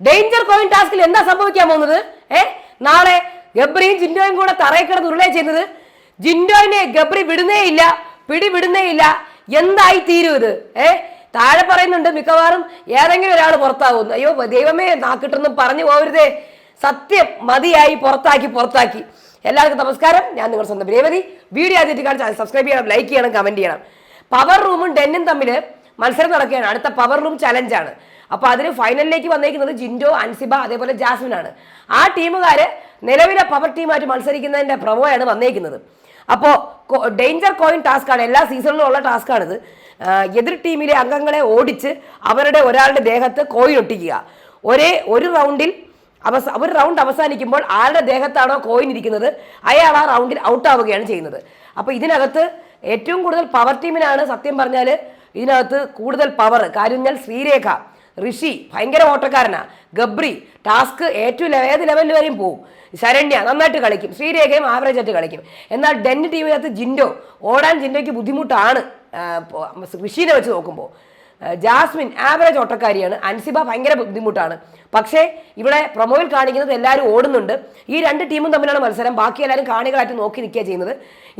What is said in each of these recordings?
Danger coin ടാസ്കിൽ എന്താ സംഭവിക്കാൻ പോകുന്നത്? ഏ? നാളെ ഗബ്രിയും ജിൻഡോയും കൂടെ തറയിൽ കിടന്ന് ഉരുളേ ചെയ്യുന്നത്. ജിൻഡോയിനെ ഗബ്രി വിടുന്നേ ഇല്ല പിടി വിടുന്നേ ഇല്ല. എന്തായി തീരും ഇത്? ഏ? താഴെ പറയുന്നുണ്ട് മിക്കവാറും ഏതെങ്കിലും ഒരാൾ പുറത്താകുന്നു അയ്യോ ദൈവമേ നാക്കിട്ടൊന്നും പറഞ്ഞു പോകരുതേ സത്യം മതിയായി പുറത്താക്കി പുറത്താക്കി. എല്ലാവർക്കും നമസ്കാരം. ഞാൻ നിങ്ങൾ സ്വന്തം രേവതി. വീഡിയോ ആദ്യമായിട്ട് കാണിച്ചാൽ സബ്സ്ക്രൈബ് ചെയ്യണം ലൈക്ക് ചെയ്യണം കമന്റ് ചെയ്യണം. പവർ റൂമും ഡെന്നും തമ്മിൽ മത്സരം നടക്കുകയാണ്. അടുത്ത പവർ റൂം ചലഞ്ചാണ് അപ്പൊ അതിന് ഫൈനലിലേക്ക് വന്നേക്കുന്നത് ജിൻഡോ അൻസിബ അതേപോലെ ജാസ്മിൻ ആണ് ആ ടീമുകാർ നിലവിലെ പവർ ടീമായിട്ട് മത്സരിക്കുന്നതിന്റെ പ്രമോയാണ് വന്നേക്കുന്നത്. അപ്പോൾ ഡേഞ്ചർ കോയിൻ ടാസ്ക് ആണ് എല്ലാ സീസണിലും ഉള്ള ടാസ്ക് ആണിത് എതിർ ടീമിലെ അംഗങ്ങളെ ഓടിച്ച് അവരുടെ ഒരാളുടെ ദേഹത്ത് കോയിൻ ഒട്ടിക്കുക. ഒരേ ഒരു റൗണ്ടിൽ അവസ ഒരു റൗണ്ട് അവസാനിക്കുമ്പോൾ ആരുടെ ദേഹത്താണോ കോയിൻ ഇരിക്കുന്നത് അയാൾ ആ റൗണ്ടിൽ ഔട്ട് ആവുകയാണ് ചെയ്യുന്നത്. അപ്പോൾ ഇതിനകത്ത് ഏറ്റവും കൂടുതൽ പവർ ടീമിനാണ് സത്യം പറഞ്ഞാൽ ഇതിനകത്ത് കൂടുതൽ പവർ. കാര്യം ശ്രീരേഖ. ഋഷി ഭയങ്കര ഓട്ടക്കാരനാ. ഗബ്രി ടാസ്ക് ഏറ്റവും ഏത് ലെവലിൽ വരെയും പോകും ശരണ്യ നന്നായിട്ട് കളിക്കും. ശ്രീരേഖയും ആവറേജ് ആയിട്ട് കളിക്കും. എന്നാൽ ഡെൻ ടീമിനകത്ത് ജിൻഡോ ഓടാൻ ജിൻഡോയ്ക്ക് ബുദ്ധിമുട്ടാണ് ഋഷീനെ വെച്ച് നോക്കുമ്പോൾ ജാസ്മിൻ ആവറേജ് ഓട്ടക്കാരിയാണ്. അൻസിബ ഭയങ്കര ബുദ്ധിമുട്ടാണ്. പക്ഷേ ഇവിടെ പ്രൊമോയിൽ കാണിക്കുന്നത് എല്ലാവരും ഓടുന്നുണ്ട്. ഈ രണ്ട് ടീമും തമ്മിലാണ് മത്സരം. ബാക്കി എല്ലാവരും കാണികളായിട്ട് നോക്കി നിൽക്കുക ചെയ്യുന്നത്.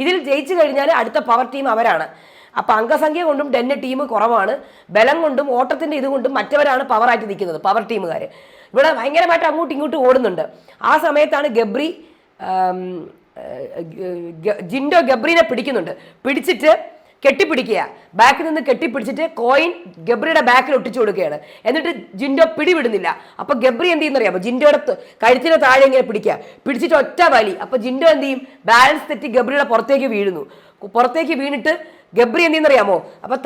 ഇതിൽ ജയിച്ചു കഴിഞ്ഞാൽ അടുത്ത പവർ ടീം അവരാണ്. അപ്പൊ അംഗസംഖ്യ കൊണ്ടും ഡെന്ന് ടീം കുറവാണ്. ബലം കൊണ്ടും ഓട്ടത്തിന്റെ ഇതുകൊണ്ടും മറ്റവരാണ് പവറായിട്ട് നിൽക്കുന്നത് പവർ ടീമുകാർ ഇവിടെ ഭയങ്കരമായിട്ട് അങ്ങോട്ടും ഇങ്ങോട്ടും ഓടുന്നുണ്ട്. ആ സമയത്താണ് ഗബ്രി ജിൻഡോ ഗബ്രീനെ പിടിക്കുന്നുണ്ട്. പിടിച്ചിട്ട് കെട്ടിപ്പിടിക്കുക ബാക്കിൽ നിന്ന് കെട്ടിപ്പിടിച്ചിട്ട് കോയിൻ ഗബ്രിയുടെ ബാക്കിൽ ഒട്ടിച്ചു കൊടുക്കുകയാണ്. എന്നിട്ട് ജിൻഡോ പിടിവിടുന്നില്ല. അപ്പോൾ ഗബ്രി എന്ത് ചെയ്യുന്നറിയാമോ? ജിൻഡോയുടെ ത- കഴുത്തിന് താഴെ ഇങ്ങനെ പിടിക്കുക. പിടിച്ചിട്ട് ഒറ്റ വലി. അപ്പൊ ജിൻഡോ എന്ത് ചെയ്യും? ബാലൻസ് തെറ്റി ഗബ്രിയുടെ പുറത്തേക്ക് വീഴുന്നു. പുറത്തേക്ക് വീണിട്ട് ഗബ്രി എന്തെന്നറിയാമോ? അപ്പൊ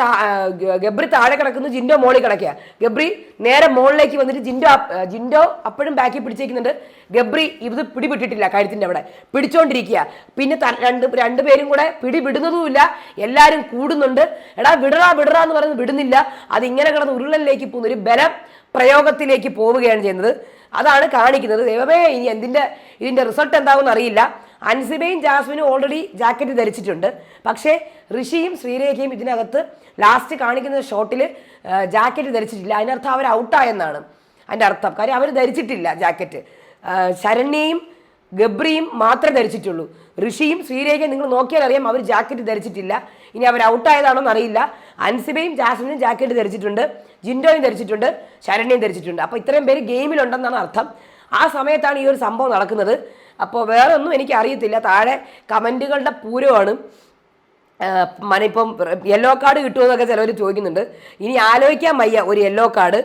ഗബ്രി താഴെ കിടക്കുന്നു ജിൻഡോ മോളിൽ കിടക്കുക. ഗബ്രി നേരെ മോളിലേക്ക് വന്നിട്ട് ജിൻഡോ ജിൻഡോ അപ്പോഴും ബാക്കി പിടിച്ചേക്കുന്നുണ്ട്. ഗബ്രി ഇത് പിടിപെട്ടിട്ടില്ല കഴുത്തിന്റെ അവിടെ. പിടിച്ചോണ്ടിരിക്കുക. പിന്നെ രണ്ട് രണ്ടുപേരും കൂടെ പിടി വിടുന്നതുമില്ല എല്ലാവരും കൂടുന്നുണ്ട്. എടാ വിടറാ വിടറാ എന്ന് പറയുന്നത് വിടുന്നില്ല. അത് ഇങ്ങനെ കിടന്ന് ഉരുളലിലേക്ക് പോകുന്ന. ഒരു ബലം പ്രയോഗത്തിലേക്ക് പോവുകയാണ് ചെയ്യുന്നത്. അതാണ് കാണിക്കുന്നത്. ദൈവമേ ഇനി എന്തിന്റെ ഇതിന്റെ റിസൾട്ട് എന്താകുമെന്ന് അറിയില്ല. അൻസിബയും ജാസ്മിനും ഓൾറെഡി ജാക്കറ്റ് ധരിച്ചിട്ടുണ്ട്. പക്ഷേ ഋഷിയും ശ്രീരേഖയും ഇതിനകത്ത് ലാസ്റ്റ് കാണിക്കുന്ന ഷോട്ടിൽ ജാക്കറ്റ് ധരിച്ചിട്ടില്ല. അതിനർത്ഥം അവർ ഔട്ടായെന്നാണ് അതിന്റെ അർത്ഥം. കാര്യം അവർ ധരിച്ചിട്ടില്ല ജാക്കറ്റ് ശരണ്യയും ഗബ്രിയും മാത്രമേ ധരിച്ചിട്ടുള്ളൂ. ഋഷിയും ശ്രീരേഖയും നിങ്ങൾ നോക്കിയാൽ അറിയാം അവർ ജാക്കറ്റ് ധരിച്ചിട്ടില്ല. ഇനി അവർ ഔട്ടായതാണോ എന്നറിയില്ല അൻസിബയും ജാസ്മിനും ജാക്കറ്റ് ധരിച്ചിട്ടുണ്ട്. ജിൻഡോയും ധരിച്ചിട്ടുണ്ട്. ശരണ്യയും ധരിച്ചിട്ടുണ്ട്. അപ്പോൾ ഇത്രയും പേര് ഗെയിമിലുണ്ടെന്നാണ് അർത്ഥം. ആ സമയത്താണ് ഈ ഒരു സംഭവം നടക്കുന്നത്. അപ്പോൾ വേറെ ഒന്നും എനിക്ക് അറിയത്തില്ല താഴെ കമന്റുകളുടെ പൂരമാണ് മനിപ്പം യെല്ലോ കാർഡ് കിട്ടുമെന്നൊക്കെ ചിലവർ ചോദിക്കുന്നുണ്ട്. ഇനി ആലോചിക്കാൻ വയ്യ ഒരു യെല്ലോ കാർഡ്.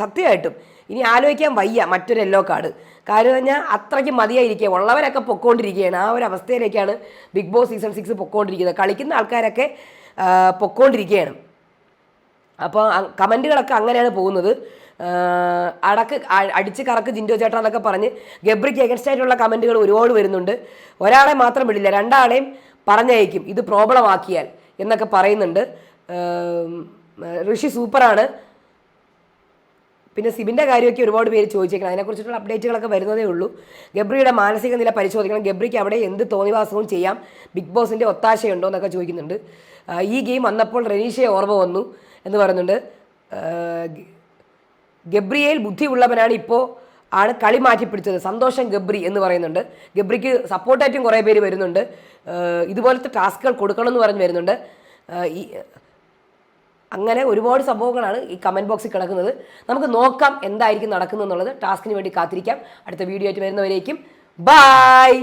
സത്യമായിട്ടും. ഇനി ആലോചിക്കാൻ വയ്യ മറ്റൊരു യെല്ലോ കാർഡ്. കാര്യം പറഞ്ഞാൽ അത്രയ്ക്ക് മതിയായിരിക്കുക ഉള്ളവരൊക്കെ പൊക്കോണ്ടിരിക്കുകയാണ്. ആ ഒരു അവസ്ഥയിലേക്കാണ് ബിഗ് ബോസ് സീസൺ സിക്സ് പൊക്കോണ്ടിരിക്കുന്നത്. കളിക്കുന്ന ആൾക്കാരൊക്കെ പൊക്കോണ്ടിരിക്കുകയാണ്. അപ്പോൾ കമന്റുകളൊക്കെ അങ്ങനെയാണ് പോകുന്നത്. അടക്ക് അടിച്ച് കറക്ക് ജിൻഡോ ചേട്ടാ എന്നൊക്കെ പറഞ്ഞ് ഗബ്രിക്ക് എഗൻസ്റ്റ് ആയിട്ടുള്ള കമന്റുകൾ ഒരുപാട് വരുന്നുണ്ട്. ഒരാളെ മാത്രം വിടില്ല രണ്ടാളെയും പറഞ്ഞയക്കും. ഇത് പ്രോബ്ലം ആക്കിയാൽ എന്നൊക്കെ പറയുന്നുണ്ട്. ഋഷി സൂപ്പറാണ്. പിന്നെ സിബിന്റെ കാര്യമൊക്കെ ഒരുപാട് പേര് ചോദിച്ചേക്കണം. അതിനെക്കുറിച്ചിട്ടുള്ള അപ്ഡേറ്റുകളൊക്കെ വരുന്നതേ ഉള്ളൂ. ഗബ്രിയുടെ മാനസിക നില പരിശോധിക്കണം. ഗബ്രിക്ക് അവിടെ എന്ത് തോന്നിവാസവും ചെയ്യാം? ബിഗ് ബോസിന്റെ ഒത്താശയുണ്ടോ എന്നൊക്കെ ചോദിക്കുന്നുണ്ട്. ഈ ഗെയിം വന്നപ്പോൾ റനീഷയെ ഓർമ്മ വന്നു. എന്ന് പറയുന്നുണ്ട്. ഗബ്രിയേൽ ബുദ്ധി ഗബ്രിയേൽ ബുദ്ധിയുള്ളവനാണ് ഇപ്പോൾ ആണ് കളി മാറ്റി പിടിച്ചത് സന്തോഷം ഗബ്രി എന്ന് പറയുന്നുണ്ട്. ഗബ്രിക്ക് സപ്പോർട്ടായിട്ടും കുറേ പേര് വരുന്നുണ്ട്. ഇതുപോലത്തെ ടാസ്കുകൾ കൊടുക്കണം എന്ന് പറഞ്ഞ് വരുന്നുണ്ട്. ഈ അങ്ങനെ ഒരുപാട് സംഭവങ്ങളാണ് ഈ കമന്റ് ബോക്സിൽ കിടക്കുന്നത്. നമുക്ക് നോക്കാം എന്തായിരിക്കും നടക്കുന്നത് എന്നുള്ളത് ടാസ്കിന് വേണ്ടി കാത്തിരിക്കാം. അടുത്ത വീഡിയോ ആയിട്ട് വരുന്നവരേക്കും. ബായ്